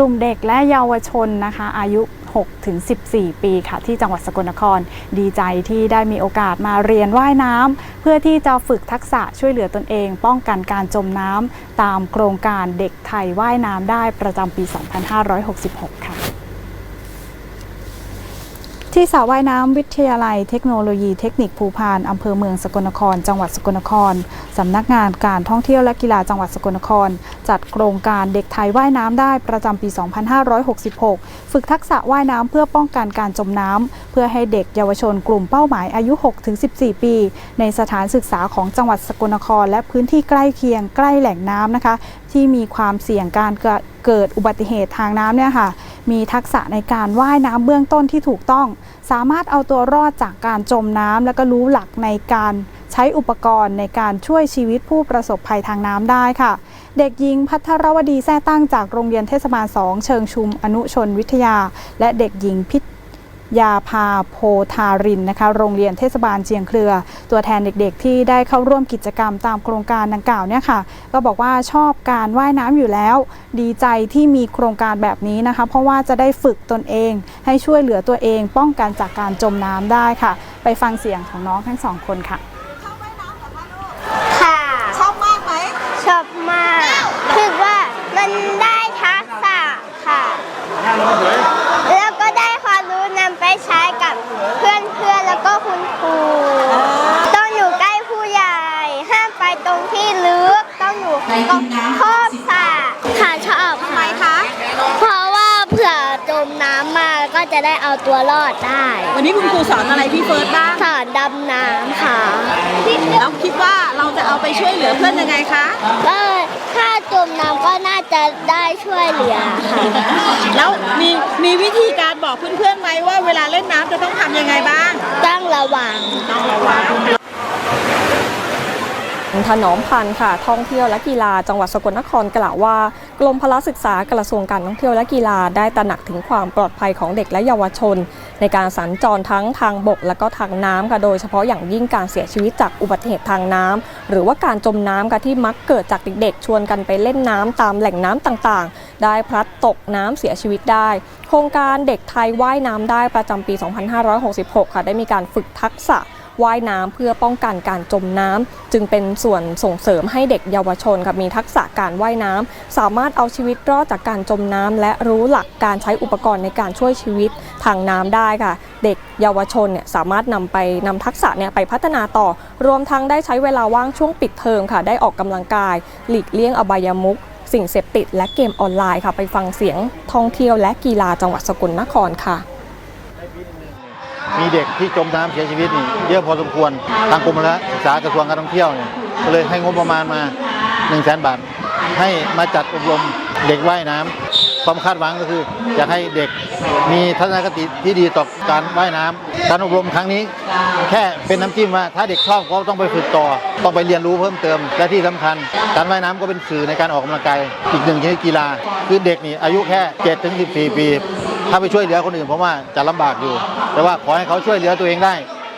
ลุ่มเด็กและเยาวชนนะคะ อายุ 6 ถึง 14 ปีค่ะ ที่จังหวัดสกลนคร ดีใจที่ได้มีโอกาสมาเรียนว่ายน้ำเพื่อที่จะฝึกทักษะช่วยเหลือตนเอง ป้องกันการจมน้ำตามโครงการเด็กไทยว่ายน้ำได้ประจำปี 2566 ค่ะ ที่สระว่ายน้ำวิทยาลัยเทคโนโลยีเทคนิคภูพานอำเภอเมืองสกลนคร จังหวัดสกลนครสำนักงานการท่องเที่ยวและกีฬาจังหวัดสกลนคร จัดโครงการเด็กไทยว่ายน้ำได้ประจำปี 2566 ฝึกทักษะว่ายน้ำเพื่อป้องกันการจมน้ำเพื่อให้เด็กเยาวชนกลุ่มเป้าหมายอายุ 6-14 ปี ในสถานศึกษาของจังหวัดสกลนคร และพื้นที่ใกล้เคียงใกล้แหล่งน้ำนะคะ ที่มีความเสี่ยงการเกิดเกิดอุบัติเหตุทางน้ำเนี่ยค่ะ มีทักษะในการว่ายน้ำเบื้องต้นที่ถูกต้อง สามารถเอาตัวรอดจากการจมน้ำและก็รู้หลักในการใช้อุปกรณ์ในการช่วยชีวิตผู้ประสบภัยทางน้ำได้ค่ะ เด็กหญิงพัทรวดีแท้ตั้งจากโรงเรียนเทศบาล 2 เชิงชุมอนุชนวิทยา และเด็กหญิงพิ ยาภาโพธารินนะคะ โรงเรียนเทศบาลเชียงเครือ ตัวแทนเด็กๆ ที่ได้เข้าร่วมกิจกรรมตามโครงการดังกล่าวเนี่ยค่ะ ก็บอกว่าชอบการว่ายน้ำอยู่แล้ว ดีใจที่มีโครงการแบบนี้นะคะ เพราะว่าจะได้ฝึกตนเอง ให้ช่วยเหลือตัวเอง ป้องกันจากการจมน้ำได้ค่ะ ไปฟังเสียงของน้องทั้งสองคนค่ะค่ะชอบมากไหมชอบมากคือว่ามันได้ทักษะค่ะ แล้วก็ได้ความรู้นำไปใช้กับเพื่อนเพื่อนๆแล้วก็คุณครูต้องอยู่ใกล้ผู้ใหญ่ ห้ามไปตรงที่ลึก ต้องอยู่ตรงขอบสระค่ะชอบ ทำไมคะ เพราะว่าเผื่อจมน้ำมาก็ จะได้เอาตัวรอดได้ วันนี้คุณครูสอนอะไรพี่เฟิร์สบ้างสอนดำน้ำค่ะ แล้วคิดว่าเราจะเอาไปช่วยเหลือเพื่อนยังไงคะ ก็ถ้าจมน้ำก็น่าจะได้ช่วยเหลือค่ะ แล้วมีมีวิธีการบอกเพื่อนๆไหมว่าเวลาเล่นน้ำจะต้องทำยังไงบ้าง ต้องระวัง ต้องระวัง ถนอมพันธ์ค่ะท่องเที่ยวและกีฬาจังหวัดสกลนครกล่าวว่ากรมพละศึกษากระทรวงการท่องเที่ยวและกีฬาได้ตระหนักถึงความปลอดภัยของเด็กและเยาวชน ในการสัญจรทั้งทางบกและก็ทางน้ำค่ะโดยเฉพาะอย่างยิ่งการเสียชีวิตจากอุบัติเหตุทางน้ำหรือว่าการจมน้ำค่ะที่มักเกิดจากเด็กๆ ชวนกันไปเล่นน้ำตามแหล่งน้ำต่างๆ ได้พลัดตกน้ำเสียชีวิตได้ โครงการเด็กไทยว่ายน้ำได้ประจำปี 2566 ค่ะได้มีการฝึกทักษะ ว่ายน้ำเพื่อป้องกันการจมน้ำจึงเป็นส่วนส่งเสริมให้เด็กเยาวชนมีทักษะการว่ายน้ำสามารถเอาชีวิตรอดจากการจมน้ำและรู้หลักการใช้อุปกรณ์ในการช่วยชีวิตทางน้ำได้ค่ะ เด็กเยาวชนเนี่ยสามารถนำไปนำทักษะเนี่ยไปพัฒนาต่อ รวมทั้งได้ใช้เวลาว่างช่วงปิดเทอมค่ะ ได้ออกกำลังกาย หลีกเลี่ยงอบายมุขสิ่งเสพติดและเกมออนไลน์ค่ะ ไปฟังเสียงท่องเที่ยวและกีฬาจังหวัดสกลนครค่ะ มีเด็กที่จมน้ำเสียชีวิตนี่เยอะพอสมควรทางกรมพละศึกษากระทรวงการท่องเที่ยวเนี่ยก็เลยให้งบประมาณมา1นึ่งแสนบาท ให้มาจัดอบรมเด็กว่ายน้ำความคาดหวังก็คืออยากให้เด็กมีทัศนคติที่ดีต่อการว่ายน้ำการอบรมครั้งนี้ แค่เป็นน้ำจิ้มว่าถ้าเด็กชอบก็ต้องไปฝึกต่อ ต้องไปเรียนรู้เพิ่มเติมและที่สำคัญ การว่ายน้ำก็เป็นสื่อในการออกกำลังกายอีกหนึ่งชนิดกีฬาคือเด็กนี่อายุแค่7ถึง14 ปี ถ้าไปช่วยเหลือคนอื่นผมว่าจะลำบากอยู่ แต่ว่าขอให้เขาช่วยเหลือตัวเองได้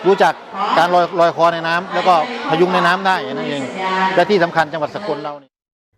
รู้จักการลอยลอยคอในน้ำแล้วก็พยุงในน้ำได้นั่นเองและที่สำคัญจังหวัดสกลเรา